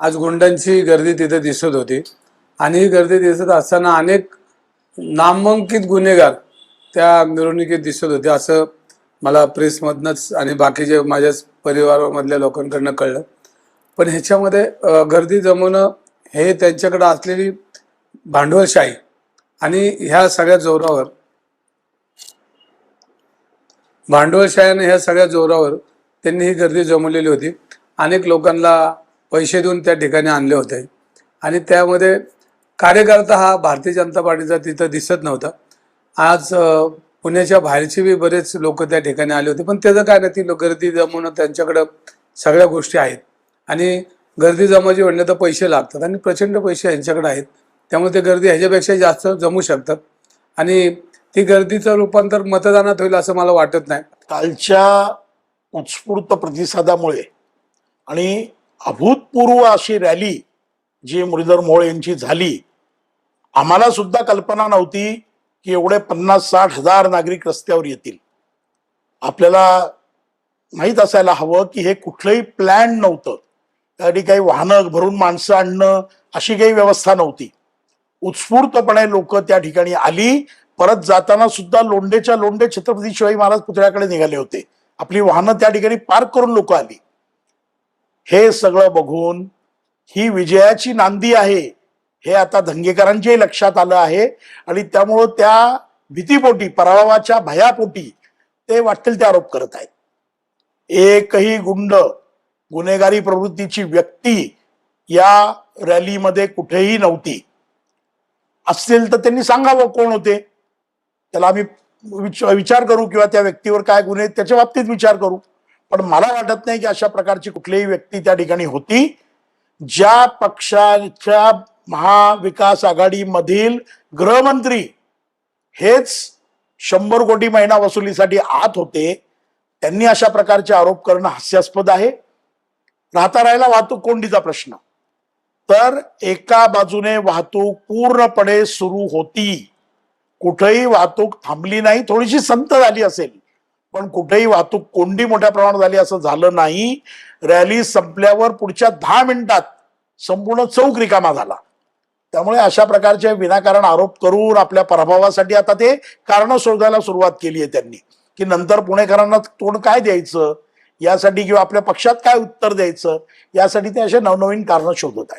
आज गुंडांची गर्दी तिथे दिसत होती. आणि ही गर्दी दिसत असताना अनेक नामांकित गुन्हेगार त्या मिरवणुकीत दिसत होते. असं मला प्रेसमधनंच आणि बाकीचे माझ्याच परिवारामधल्या लोकांकडनं कळलं. पण ह्याच्यामध्ये गर्दी जमवणं हे त्यांच्याकडे असलेली भांडवलशाही आणि ह्या सगळ्या जोरावर भांडवलशाहीने ह्या सगळ्या जोरावर त्यांनी ही गर्दी जमवलेली होती. अनेक लोकांना पैसे देऊन त्या ठिकाणी आणले होते. आणि त्यामध्ये कार्यकर्ता हा भारतीय जनता पार्टीचा तिथं दिसत नव्हता. आज पुण्याच्या बाहेरचे बी बरेच लोक त्या ठिकाणी आले होते. पण त्याचं काय नाही ती गर्दी जमवणं त्यांच्याकडं सगळ्या गोष्टी आहेत. आणि गर्दी जमायची म्हणलं तर पैसे लागतात. आणि प्रचंड पैसे यांच्याकडे आहेत. त्यामुळे ते गर्दी ह्याच्यापेक्षा जास्त जमू शकतात. आणि ती गर्दीचं रूपांतर मतदानात होईल असं मला वाटत नाही. कालच्या उत्स्फूर्त प्रतिसादामुळे आणि अभूतपूर्व अशी रॅली जी मुरलीधर मोहोळ यांची झाली आम्हाला सुद्धा कल्पना नव्हती की एवढे पन्नास साठ हजार नागरिक रस्त्यावर येतील. आपल्याला माहीत असायला हवं की हे कुठलंही प्लॅन नव्हतं. त्यासाठी काही वाहनं भरून माणसं आणणं अशी काही व्यवस्था नव्हती. उत्स्फूर्तपणे लोक त्या ठिकाणी आली परत जाताना सुद्धा लोंढेच्या लोंढे छत्रपती शिवाजी महाराज पुतळ्याकडे निघाले होते. आपली वाहनं त्या ठिकाणी पार्क करून लोक आली. हे सगळं बघून ही विजयाची नांदी आहे हे आता धंगेकरांच्याही लक्षात आलं आहे. आणि त्यामुळं त्या भीतीपोटी पराभवाच्या भयापोटी ते वाटतील ते आरोप करत आहेत. एकही गुंड गुन्हेगारी प्रवृत्तीची व्यक्ती या रॅलीमध्ये कुठेही नव्हती. असतील तर त्यांनी सांगावं कोण होते? त्याला आम्ही विचार करू किंवा त्या व्यक्तीवर काय गुन्हे त्याच्या बाबतीत विचार करू. पण मला वाटत नाही की अशा प्रकारची कुठलीही व्यक्ती त्या ठिकाणी होती. ज्या पक्षाच्या महाविकास आघाडीमधील गृहमंत्री हेच शंभर कोटी महिना वसुलीसाठी आत होते त्यांनी अशा प्रकारचे आरोप करणं हास्यास्पद आहे. राहता राहिला वाहतूक कोंडीचा प्रश्न. तर एका बाजूने वाहतूक पूर्णपणे सुरू होती. कुठेही वाहतूक थांबली नाही थोडीशी संत झाली असेल. पण कुठेही वाहतूक कोंडी मोठ्या प्रमाणात झाली असं झालं नाही. रॅली संपल्यावर पुढच्या दहा मिनिटात संपूर्ण चौक रिकामा झाला. त्यामुळे अशा प्रकारचे विनाकारण आरोप करून आपल्या पराभवासाठी आता ते कारण शोधायला सुरुवात केली आहे त्यांनी. की नंतर पुणेकरांना तोंड काय द्यायचं? यासाठी किंवा आपल्या पक्षात काय उत्तर द्यायचं? यासाठी ते असे नवनवीन कारणं शोधत आहेत.